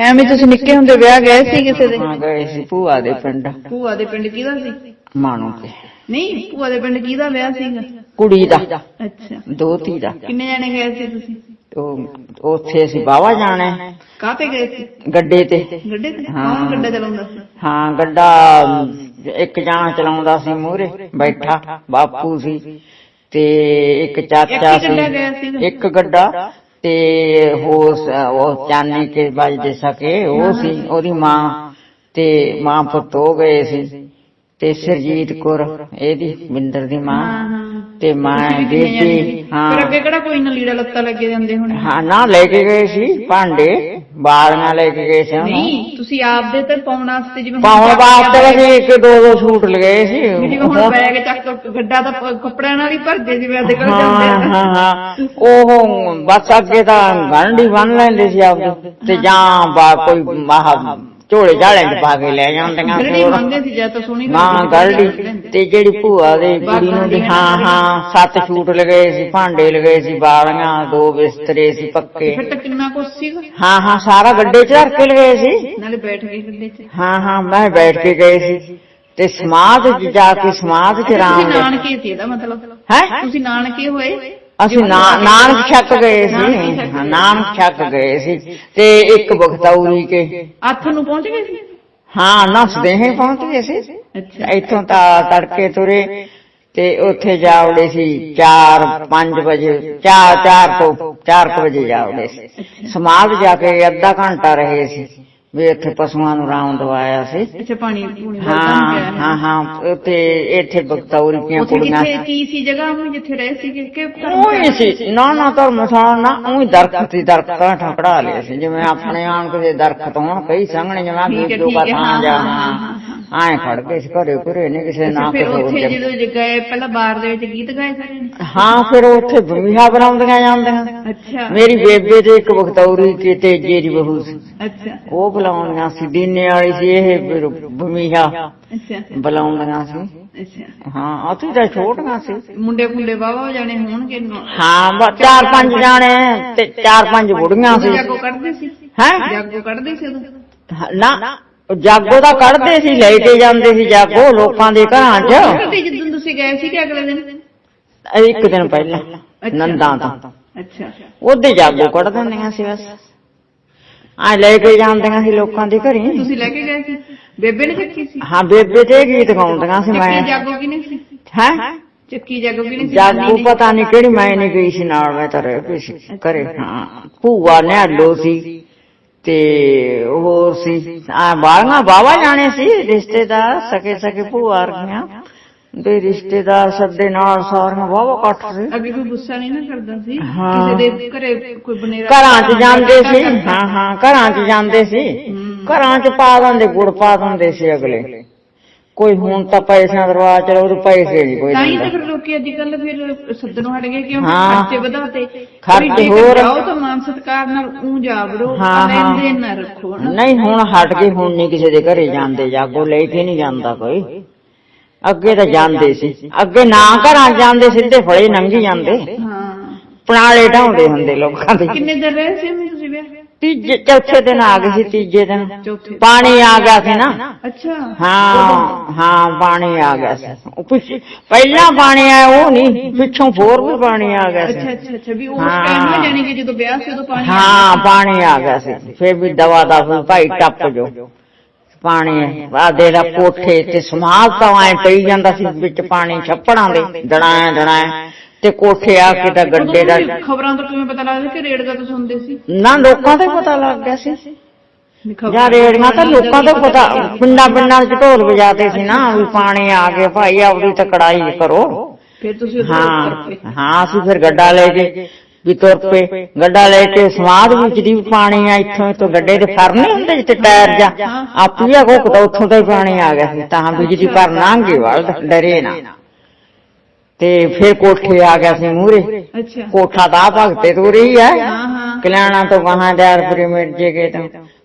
ਐਵੇਂ ਤੁਸੀਂ ਨਿੱਕੇ ਹੁੰਦੇ ਵਿਆਹ ਗਏ ਸੀ ਕਿਸੇ ਦੇ? ਹਾਂ ਗਏ ਸੀ ਭੂਆ ਦੇ ਪਿੰਡ। ਭੂਆ ਦੇ ਪਿੰਡ ਕਿਹਦਾ ਸੀ? ਮਾਣੋ ਤੇ ਨਹੀਂ ਭੂਆ ਦੇ ਪਿੰਡ ਕਿਹਦਾ ਵਿਆਹ ਸੀਗਾ? ਕੁੜੀ ਦਾ। ਅੱਛਾ। ਦੋਤੀ ਦਾ। ਕਿੰਨੇ ਜਣੇ ਗਏ ਸੀ ਤੁਸੀਂ? ਉਹ ਉੱਥੇ ਅਸੀਂ ਬਾਵਾ ਜਾਣਾ ਕਾਹਤੇ ਗਏ ਸੀ? ਗੱਡੇ ਤੇ। ਗੱਡੇ ਤੇ? ਹਾਂ। ਗੱਡਾ ਚਲਾਉਂਦਾ ਸੀ? ਹਾਂ ਗੱਡਾ ਇੱਕ ਜਾਣਾ ਚਲਾਉਂਦਾ ਸੀ ਮੂਹਰੇ ਬੈਠਾ ਬਾਪੂ ਸੀ। ਤੇ ਇੱਕ ਚਾਚਾ ਸੀ? ਇੱਕ ਗੱਡਾ। ਤੇ ਹੋਰ ਉਹ ਚਾਨੀ ਕੇ ਵੱਜਦੇ ਸਕੇ, ਉਹ ਸੀ, ਉਹਦੀ ਮਾਂ ਤੇ ਮਾਂ ਪੁੱਤ ਹੋ ਗਏ ਸੀ। ਤੇ ਸਰਜੀਤ ਕੌਰ, ਇਹਦੀ ਬਿੰਦਰ ਦੀ ਮਾਂ। ਤੇ ਮੈਂ ਵੀ? ਬੀਬੀ ਫਿਰ ਹਾਂ। ਅੱਗੇ ਕਿਹੜਾ ਕੋਈ ਨਾ ਲੀੜਾ ਲੱਤਾ ਲੱਗੇ ਜਾਂਦੇ ਹੁਣ? ਹਾਂ ਨਾ ਲੈ ਕੇ ਗਏ ਸੀ ਭਾਂਡੇ ਬਾਲੀਆਂ ਲੈ ਕੇ ਗਏ ਸੀ ਉਹਨੂੰ ਨਹੀਂ ਤੁਸੀਂ ਆਪਦੇ ਤੇ ਪਾਉਣ ਵਾਸਤੇ ਜਿਵੇਂ ਪਾਉਣ ਵਾਸਤੇ ਬੈਗ- ਅਸੀਂ ਇੱਕ ਦੋ ਦੋ ਸੂਟ ਲਗਾਏ ਸੀ। ਵੀ ਜਿਵੇਂ ਹੁਣ ਬੈਗ ਚੱਕ ਕੇ ਗੱਡਾ ਤਾਂ ਪ- ਕੱਪੜਿਆਂ ਨਾਲ ਹੀ ਭਰਦੇ ਜਿਵੇਂ ਅੱਦੇ ਕੋਲ ਹਾਂ ਜਾਂਦੇ ਆ। ਹਾਂ ਹਾਂ। ਉਹ ਬਸ ਅੱਗੇ ਤਾਂ ਗੰਢੀ ਬੰਨ ਲੈਂਦੇ ਸੀ ਆਪਦੇ ਤੇ ਜਾਂ ਬਾ ਕੋਈ ਮਾਹ ਝੋਲੇ ਝਾਲੇ ਚ ਪਾ ਕੇ ਲੈ ਜਾਂਦੀਆਂ ਸੀ ਜਿਹੜੀ। ਮੰਗਦੇ ਸੀ ਜਾਂ ਤਾਂ ਸੋਹਣੀ ਮਾਂ ਗਲਡੀ ਤੇ ਜਿਹੜੀ ਭੂਆ ਦੇ ਕੁੜੀ ਨੂੰ ਦੀ ਹਾਂ ਹਾਂ ਸੱਤ ਸੂਟ ਲਗਾਏ ਸੀ ਭਾਂਡੇ ਲਗਾਏ ਸੀ ਬਾਲੀਆਂ ਦੋ ਬਿਸਤਰੇ ਸੀ ਪੱਕੇ ਫਿਰ ਤਾਂ ਕਿੰਨਾ ਕੁਛ ਸੀਗਾ? ਹਾਂ ਹਾਂ ਸਾਰਾ ਗੱਡੇ ਚ ਰੱਖ ਕੇ ਲਗਾਏ ਸੀ। ਨਾਲੇ ਬੈਠ ਗਏ ਗੱਡੇ 'ਚ। ਹਾਂ ਹਾਂ ਮੈਂ ਬੈਠ ਕੇ ਗਏ ਸੀ। ਤੇ ਸਮਾਧ ਚ ਜਾ ਕੇ ਸਮਾਧ ਚ ਰਾਮ ਨਾਨਕੇ ਸੀ ਇਹਦਾ ਮਤਲਬ? ਹੈ? ਤੁਸੀਂ ਨਾਨਕੇ ਹੋਏ? ਅਸੀਂ ਨਾ- ਨਾਨਕ ਛੱਕ ਗਏ ਸੀ। ਹਾਂ, ਨਾਨਕ ਛੱਕ ਗਏ ਸੀ। ਤੇ ਇੱਕ ਬਖਤੌਰੀ ਕੇ ਅੱਠ ਨੂੰ ਪਹੁੰਚ ਗਏ ਸੀ? ਹਾਂ ਨਸਦੇ ਹੀ ਪਹੁੰਚ ਗਏ ਸੀ। ਅੱਛਾ। ਇੱਥੋਂ ਤਾਂ ਤੜਕੇ ਤੁਰੇ ਤੇ ਉੱਥੇ ਜਾਵੜੇ ਸੀ 4 5 ਵਜੇ 4 4 ਤੋਂ 4 ਵਜੇ ਜਾਵੜੇ ਸੀ। ਸਮਾਧ ਜਾ ਕੇ ਅੱਧਾ ਘੰਟਾ ਰਹੇ ਸੀ। ਵੀ ਇੱਥੇ ਪਸ਼ੂਆਂ ਨੂੰ ਰਾਮ ਦਵਾਇਆ ਸੀ। ਅੱਛਾ ਪਾਣੀ ਪੂਣੀ ਦਾ ਹਾਂ ਕੰਮ ਹਾਂ? ਹਾਂ ਉੱਥੇ ਇੱਥੇ ਬਖਤੌਰੀ ਦੀਆਂ ਉੱਥੇ ਕੁੜੀਆਂ। ਕਿੱਥੇ ਕੀ ਸੀ ਜਗ੍ਹਾ ਉਹ ਜਿੱਥੇ ਰਹੇ ਸੀ ਕਿ ਕਿ ਉਹੀ ਸੀ। ਨਾ ਨਾ ਧਰਮਸ਼ਾਲਾ ਨਾ ਉਹੀ ਦਰਖਤ ਸੀ ਦਰਖਤਾਂ ਠਕੜਾ ਲਿਆ ਸੀ। ਜਿਵੇਂ ਆਪਣੇ ਆਣ ਕੇ ਦਰਖਤ ਹੋਣ ਕਈ ਸੰਘਣੇ ਹੈ, ਹੈ, ਕਥਾਂ ਹਾਂ, ਜਾਣਾ ਹਾਂ, ਹਾਂ, ਐਂ ਖੜ ਸੀ ਘਰੇ ਘਰੇ ਨਹੀਂ ਕਿਸੇ ਨਾ ਫਿਰ ਕਿਸੇ ਉੱਥੇ ਹੋਰ ਜਦੋਂ ਜੇ ਗਏ ਪਹਿਲਾਂ ਬਾਰ ਦੇ ਵਿੱਚ ਗੀਤ ਗਾਏ ਸਾਰੇ ਹਾਂ ਫਿਰ ਉੱਥੇ ਭੂਮੀਹਾ ਬਣਾਉਂਦੀਆਂ ਜਾਂਦੀਆਂ। ਅੱਛਾ। ਮੇਰੀ ਬੇਬੇ ਤੇ ਇੱਕ ਬਖਤੌਰੀ ਤੇ ਤੇਜੇ ਦੀ ਬਹੂ ਸੀ। ਅੱਛਾ। ਉਹ ਬੁਲਾਉਂਦੀਆਂ ਸੀ ਦੀਨੇ ਵਾਲੀ ਸੀ ਇਹ ਭੂਮੀਹਾ ਅੱਛਾ ਬੁਲਾਉਂਦੀਆਂ ਸੀ। ਅੱਛਾ। ਹਾਂ ਅਸੀਂ ਤਾਂ ਛੋਟੀਆਂ ਸੀ। ਮੁੰਡੇ ਮੁੰਡੇ ਵਾਵਾ ਜਾਣੇ ਹੋਣਗੇ ਹਾਂ ਬਸ ਚਾਰ ਪੰਜ ਜਾਣੇ ਤੇ ਚਾਰ ਪੰਜ ਬੁੜੀਆਂ ਸੀ। ਜਾਗੋ ਕੱਢਦੇ ਸੀ? ਹੈ? ਜਾਗੋ ਕੱਢਦੇ ਸੀ ਉਦੋਂ? ਨਾ ਜਾਗੋ ਦਾ ਕੱਢਦੇ ਸੀ ਲੈ ਕੇ ਜਾਂਦੇ ਸੀ ਜਾਗੋ ਲੋਕਾਂ ਦੇ ਘਰਾਂ 'ਚ। ਜਦੋਂ ਤੁਸੀਂ ਗਏ ਸੀ ਕਿ ਅਗਲੇ ਦਿਨ? ਇੱਕ ਦਿਨ ਪਹਿਲਾਂ ਨੰਦਾਂ ਤੋਂ। ਅੱਛਾ। ਉਹਦੇ ਜਾਗੋ ਕੱਢ ਦਿੰਦੀਆਂ ਸੀ ਬਸ। ਆ ਲੈ ਕੇ ਜਾਂਦੀਆਂ ਸੀ ਲੋਕਾਂ ਦੇ ਘਰੇ। ਤੁਸੀਂ ਲੈ ਕੇ ਗਏ ਸੀ? ਬੇਬੇ ਨੇ ਚੱਕੀ ਸੀ? ਹਾਂ ਬੇਬੇ ਤੇ ਗੀਤ ਗਾਉਂਦੀਆਂ ਸੀ ਚੱਕੀ ਮੈਂ। ਜਾਗੋ ਕਿਨੇ ਸੀ? ਹੈ? ਚੱਕੀ ਜਾਗੋ ਕਿਨੇ ਸੀ? ਜਾਗੋ ਪਤਾ ਨਹੀਂ ਕਿਹੜੀ ਮੈਂ ਨਹੀਂ ਗਈ ਸੀ ਨਾਲ ਮੈਂ ਤਾਂ ਰਹਿ ਪਈ ਸੀ ਘਰੇ। ਹਾਂ ਭੂਆ ਨਿਹਾਲੋ ਸੀ ਤੇ ਹੋਰ ਸੀ। ਆ ਬਾਹਰ ਬਾਵਾ ਜਾਣੇ ਸੀ ਰਿਸ਼ਤੇਦਾਰ ਸਕੇ ਸਕੇ ਭੂਆ ਰਹੀਆਂ ਦੇ ਰਿਸ਼ਤੇਦਾਰ ਸੱਦੇ ਨਾਲ ਸਾਰੀਆਂ ਵਾਵਾ ਇਕੱਠ ਸੀ। ਅੱਗੇ ਕੋਈ ਗੁੱਸਾ ਨਹੀਂ ਨਾ ਕਰਦਾ ਸੀ? ਹਾਂ। ਕਿਸੇ ਦੇ ਘਰੇ ਕੋਈ ਬਨੇਰਾ ਘਰਾਂ 'ਚ ਜਾਂਦੇ ਸੀ। ਹਾਂ ਹਾਂ ਘਰਾਂ 'ਚ ਜਾਂਦੇ ਸੀ। ਘਰਾਂ 'ਚ ਪਾ ਦਿੰਦੇ ਗੁੜ ਪਾ ਦਿੰਦੇ ਸੀ ਅਗਲੇ। ਕੋਈ ਹੁਣ ਤਾਂ ਪੈਸਿਆਂ ਦਾ ਰਵਾਜ ਚਲੋ ਉਹ ਪੈਸੇ ਨਹੀਂ ਕੋਈ ਤਾਂ ਹੀ ਤਾਂ ਦਿੰਦਾ ਫਿਰ ਲੋਕੀ ਅੱਜ ਕੱਲ ਫਿਰ ਸੱਦਣੋਂ ਹਟ ਗਏ ਕਿਉਂ ਹਾਂ। ਖਰਚੇ ਵਧਾਤੇ। ਖਰਚੇ ਹੋਰ। ਜਾਓ ਤਾਂ ਮਾਨ ਸਤਕਾਰ ਨਾਲ ਉਹ ਜਾ ਵੜੋ ਹਾਂ, ਨਾ ਰੱਖੋ ਹਨਾ? ਨਹੀਂ ਹੁਣ ਹਟ ਗਏ ਹੁਣ ਨਹੀਂ ਕਿਸੇ ਦੇ ਘਰੇ ਜਾਂਦੇ ਜਾਗੋ ਲੈ ਕੇ ਨਹੀਂ ਜਾਂਦਾ ਕੋਈ। ਅੱਗੇ ਤਾਂ ਜਾਂਦੇ ਸੀ। ਅੱਗੇ ਨਾ ਘਰਾਂ ਜਾਂਦੇ ਸਿੱਧੇ ਫੜੇ ਲੰਘੀ ਜਾਂਦੇ। ਹਾਂ ਪਣਾਲੇ ਢਾਉਂਦੇ ਹੁੰਦੇ ਲੋਕਾਂ ਦੇ। ਕਿੰਨੇ ਦਿਨ ਰਹੇ ਸੀ ਮੈਂ ਤੁਸੀਂ ਵਿਆਹ? ਤੀਜੇ ਚੌਥੇ ਦਿਨ ਆ ਗਏ ਸੀ ਤੀਜੇ ਦਿਨ। ਪਾਣੀ ਆ ਗਿਆ ਸੀ ਨਾ। ਅੱਛਾ। ਹਾਂ ਹਾਂ ਪਾਣੀ ਆ ਗਿਆ ਸੀ। ਪਹਿਲਾਂ ਪਾਣੀ ਆਇਆ ਉਹ ਨਹੀਂ ਪਿੱਛੋਂ ਫੋਰ ਵੀ ਪਾਣੀ ਆ ਗਿਆ ਸੀ। ਅੱਛਾ ਅੱਛਾ ਵੀ ਉਸ। ਟਾਈਮ ਨਾ ਜਾਣੀ ਕਿ ਜਦੋਂ ਵਿਆਹ ਸੀ ਉਦੋਂ ਪਾਣੀ ਹਾਂ ਪਾਣੀ ਆ ਗਿਆ ਸੀ। ਫੇਰ ਵੀ ਦਵਾ ਦਾ ਭਾਈ ਟੱਪ ਜੋ ਪਾਣੀ ਆਦੇ ਦਾ ਕੋਠੇ ਤੇ ਸਮਾਲ ਤਾਂ ਐ ਪਈ ਜਾਂਦਾ ਸੀ ਵਿੱਚ ਪਾਣੀ ਛੱਪੜਾਂ ਦੇ ਦੜਾਂ ਦੜਾਂ। ਤੇ ਕੋਠੇ ਆ ਕੇ ਤਾਂ ਗੱਡੇ ਦਾ ਖਬਰਾਂ ਤੋਂ ਕਿਵੇਂ ਪਤਾ ਲੱਗਦਾ ਕਿ ਰੇਡ ਤੋਂ ਸੁਣਦੇ ਸੀ? ਨਾ ਲੋਕਾਂ ਦਾ ਹੀ ਪਤਾ ਲੱਗ ਗਿਆ ਸੀ। ਜਾਂ ਰੇੜੀਆਂ ਤਾਂ ਲੋਕਾਂ ਦਾ ਪਤਾ ਪਿੰਡਾਂ ਪਿੰਡਾਂ 'ਚ ਢੋਲ ਵਜਾਦੇ ਸੀ ਨਾ ਵੀ ਪਾਣੀ ਆ ਗਿਆ ਭਾਈ ਆਪਦੀ ਤਾਂ ਕੜਾਈ ਕਰੋ। ਫਿਰ ਤੁਸੀਂ ਹਾਂ ਹਾਂ ਅਸੀਂ ਫਿਰ ਗੱਡਾ ਲੈ ਕੇ ਵੀ ਤੁਰ ਪਏ। ਗੱਡਾ ਲੈ ਕੇ ਸਮਾਧ ਵਿੱਚ ਦੀ ਪਾਣੀ ਆ ਇੱਥੋਂ ਤੋਂ ਗੱਡੇ ਦੇ ਫਰ ਨਹੀਂ ਹੁੰਦੇ ਜਿੱਤੇ ਟਾਇਰ ਜਾ ਆਪੀਆ ਕੋ ਤਾਂ ਉੱਥੋਂ ਦਾ ਪਾਣੀ ਆ ਗਿਆ ਸੀ ਤਾਂ ਬਿਜਲੀ ਪਰ ਨਾਂਗੇ ਵੱਲ ਡਰੇ ਨਾ। ਤੇ ਫਿਰ ਕੋਠੇ ਆ ਗਿਆ ਸੀ ਮੂਰੇ ਅੱਛਾ। ਕੋਠਾ ਦਾ ਭਗਤੇ ਤੋਂ ਰਹੀ ਹੈ ਕਲਿਆਣਾ ਤੋਂ ਕਹਾਂ ਦਿਆਰ ਪ੍ਰੀਮੇਟ ਜੇ ਗਏ ਤਾਂ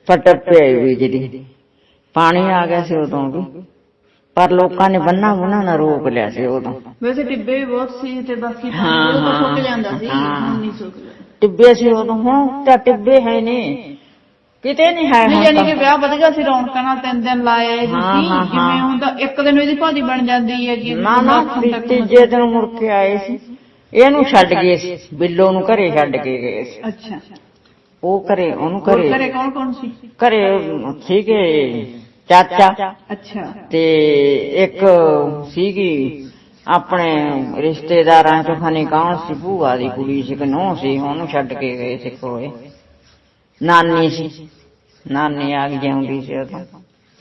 ਫਟਕ ਪਈ ਬਿਜਲੀ ਪਾਣੀ ਆ ਗਿਆ ਸੀ ਉਦੋਂ ਵੀ। ਪਰ ਲੋਕਾਂ ਨੇ ਬੰਨਾ ਬੁਨਾ ਨਾ ਰੋਕ ਲਿਆ ਸੀ ਉਦੋਂ। ਵੈਸੇ ਟਿੱਬੇ ਵੀ ਬਹੁਤ ਸੀ ਤੇ ਬਾਕੀ ਪਾਣੀ ਉਦੋਂ ਸੁੱਕ ਜਾਂਦਾ ਸੀ। ਹੁਣ ਨਹੀਂ ਸੁੱਕਦਾ। ਟਿੱਬੇ ਸੀ ਉਦੋਂ ਹੁਣ ਤਾਂ ਟਿੱਬੇ ਹੈ ਨੇ ਕਿਤੇ ਨਹੀਂ ਹੈ ਨਹੀਂ ਤਾਂ। ਕਿ ਵਿਆਹ ਵਧੀਆ ਸੀ ਰੌਣਕਾਂ ਨਾਲ ਤਿੰਨ ਦਿਨ ਲਾਏ ਹਾਂ, ਜਿਵੇਂ ਹਾਂ। ਹੁਣ ਤਾਂ ਇੱਕ ਦਿਨ ਇਹਦੀ ਭਾਜੀ ਬਣ ਜਾਂਦੀ ਹੈ ਜੀ ਨਾ ਨਾ ਤੀਜੇ ਦਿਨ ਮੁੜ ਕੇ ਆਏ ਸੀ। ਇਹਨੂੰ ਛੱਡ ਗਏ ਸੀ ਬਿੱਲੋ ਨੂੰ ਘਰੇ ਛੱਡ ਕੇ ਗਏ ਸੀ। ਅੱਛਾ। ਉਹ ਘਰੇ ਉਹਨੂੰ ਘਰੇ ਘਰੇ ਕੌਣ ਕੌਣ ਸੀ? ਘਰੇ ਸੀਗੇ। ਚਾਚਾ। ਅੱਛਾ। ਤੇ ਇੱਕ ਸੀਗੀ ਆਪਣੇ ਰਿਸ਼ਤੇਦਾਰਾਂ ਚੋਂ ਖਨੀ ਕੌਣ ਸੀ? ਭੂਆ ਦੀ ਕੁੜੀ ਸੀ ਕਿ ਨੂੰਹ ਸੀ? ਉਹਨੂੰ ਛੱਡ ਕੇ ਗਏ ਸੀ ਕੋਲੇ। ਨਾਨੀ ਸੀ। ਨਾਨੀ ਆ ਗਈ ਜਾਂਦੀ ਸੀ ਉਦੋਂ।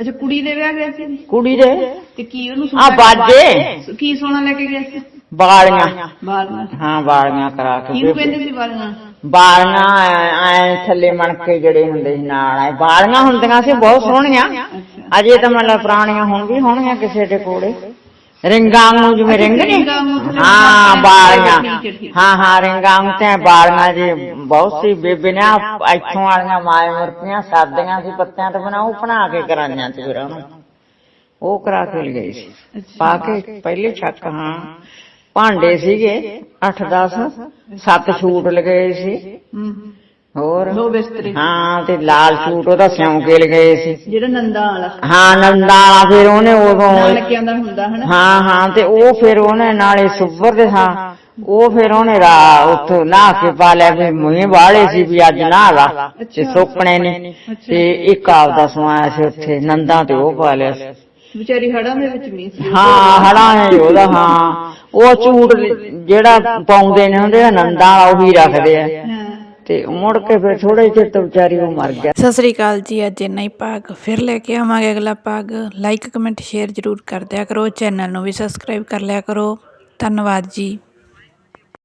ਅੱਛਾ ਕੁੜੀ ਦੇ ਵਿਆਹ ਗਏ ਸੀ? ਕੁੜੀ ਦੇ? ਤੇ ਕੀ ਉਹਨੂੰ ਆ ਬਾਜੇ? ਕੀ ਸੋਨਾ ਲੈ ਕੇ ਗਏ ਸੀ? ਬਾਲੀਆਂ। ਬਾਲੀਆਂ। ਹਾਂ ਬਾਲੀਆਂ ਕਰਾ ਕੇ ਕਿਹਨੂੰ ਕਹਿੰਦੇ ਸੀ ਬਾਲੀਆਂ? ਬਾਲੀਆਂ ਐ ਥੱਲੇ ਮਣਕੇ ਜਿਹੜੇ ਹੁੰਦੇ ਸੀ ਨਾਲ ਐ ਬਾਲੀਆਂ ਹੁੰਦੀਆਂ ਸੀ ਬਹੁਤ ਸੋਹਣੀਆਂ। ਅਜੇ ਤਾਂ ਮਤਲਬ ਪੁਰਾਣੀਆਂ ਹੁਣ ਵੀ ਹੋਣਗੀਆਂ ਕਿਸੇ ਦੇ ਕੋਲੇ। ਰਿੰਗਾਂ ਨੂੰ ਜਿਵੇਂ ਰਿੰਗ ਨਹੀਂ ਹਾਂ ਬਾਲੀਆਂ। ਹੈ, ਹੈ। ਰਿੰਗਾਂ ਤੇ ਬਾਲੀਆਂ ਜੀ ਬਹੁਤ ਸੀ। ਬੇਬੇ ਨੇ ਇੱਥੋਂ ਵਾਲੀਆਂ ਮਾਏ ਮੁਰਤੀਆਂ ਸਾਦੀਆਂ ਸੀ ਪੱਤਿਆਂ ਤੋਂ ਬਣਾ ਉਹ ਬਣਾ ਕੇ ਕਰਾਈਆਂ ਸੀ ਫਿਰ ਉਹ ਕਰਾ ਕੇ ਲਗਾਈ ਸੀ। ਅੱਛਾ। ਪਾ ਕੇ ਪਹਿਲੇ ਛੱਕ ਹਾਂ। ਭਾਂਡੇ ਸੀਗੇ 8 10 ਸੱਤ ਛੂਟ ਲਗਾਏ ਸੀ। ਹੂੰ। ਹੋਰ? ਦੋ ਬਿਸਤਰੇ। ਹਾਂ ਤੇ ਲਾਲ ਸੂਟ ਉਹਦਾ ਸਿਉਂ ਕੇ ਲਗਾਏ ਸੀ। ਜਿਹੜਾ ਨੰਦਾ ਵਾਲਾ। ਹਾਂ ਨੰਦਾ ਵਾਲਾ ਫਿਰ ਉਹਨੇ ਉਦੋਂ ਨਾਨਕਿਆਂ ਦਾ ਹੁੰਦਾ ਹਨਾ। ਹਾਂ ਹਾਂ ਤੇ ਉਹ ਫਿਰ ਉਹਨੇ ਨਾਲੇ ਸੁੱਬਰ ਦੇ ਹਾਂ ਉਹ ਫਿਰ ਉਹਨੇ ਰਾ ਉੱਥੋਂ ਨਹਾ ਕੇ ਪਾ ਲਿਆ ਵੀ ਮੂੰਹ ਵਾਲੇ ਸੀ ਵੀ ਅੱਜ ਨਹਾ ਲਾ ਤੇ ਸੁੱਕਣੇ ਨੇ ਤੇ ਇੱਕ ਆਪਦਾ ਸਮਾਇਆ ਸੀ ਉੱਥੇ ਨੰਦਾ ਤੇ ਉਹ ਪਾ ਲਿਆ ਸੀ। ਵਿਚਾਰੀ ਹੜਾਂ ਦੇ ਵਿੱਚ ਨਹੀਂ ਸੀ। ਹਾਂ ਹੜਾ ਹੈ ਉਹਦਾ ਹਾਂ। ਉਹ ਝੂਟ ਜਿਹੜਾ ਪਾਉਂਦੇ ਨੇ ਹੁੰਦੇ ਆ ਨੰਦਾ ਵਾਲਾ ਉਹੀ ਰੱਖਦੇ ਆ। ਤੇ ਮੁੜ ਕੇ ਫਿਰ ਥੋੜੇ ਚਿਰ ਤੋਂ ਵਿਚਾਰੀ ਉਹ ਮਰ ਗਿਆ। ਸਤਿ ਸ੍ਰੀ ਅਕਾਲ ਜੀ ਅੱਜ ਇੰਨਾ ਹੀ ਭਾਗ। ਫਿਰ ਲੈ ਕੇ ਆਵਾਂਗੇ ਅਗਲਾ ਭਾਗ। ਲਾਈਕ ਕਮੈਂਟ ਸ਼ੇਅਰ ਜਰੂਰ ਕਰ ਦਿਆ ਕਰੋ। ਚੈਨਲ ਨੂੰ ਵੀ ਸਬਸਕ੍ਰਾਈਬ ਕਰ ਲਿਆ ਕਰੋ। ਧੰਨਵਾਦ ਜੀ।